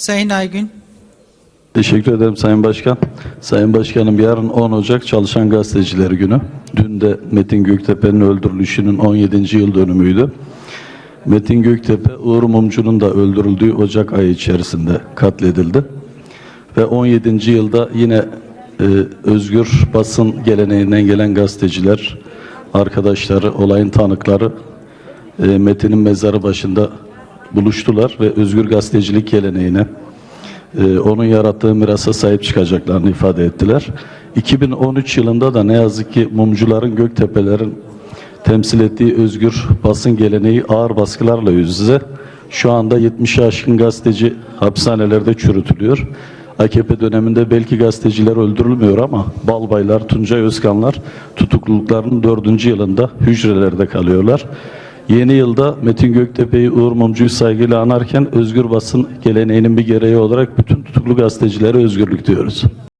Sayın Aygün. Teşekkür ederim Sayın Başkan. Sayın Başkanım yarın 10 Ocak Çalışan Gazeteciler Günü. Dün de Metin Göktepe'nin öldürülüşünün 17. yıl dönümüydü. Metin Göktepe, Uğur Mumcu'nun da öldürüldüğü Ocak ayı içerisinde katledildi. Ve 17. yılda yine e, özgür basın geleneğinden gelen gazeteciler, arkadaşları, olayın tanıkları e, Metin'in mezarı başında buluştular ve özgür gazetecilik geleneğine, e, onun yarattığı mirasa sahip çıkacaklarını ifade ettiler. 2013 yılında da ne yazık ki mumcuların Göktepe'lerin temsil ettiği özgür basın geleneği ağır baskılarla yüz yüze. Şu anda 70'i aşkın gazeteci hapishanelerde çürütülüyor. AKP döneminde belki gazeteciler öldürülmüyor ama Balbaylar, Tuncay Özkanlar tutukluluklarının dördüncü yılında hücrelerde kalıyorlar. Yeni yılda Metin Göktepe'yi Uğur Mumcu'yu saygıyla anarken özgür basın geleneğinin bir gereği olarak bütün tutuklu gazetecilere özgürlük diyoruz.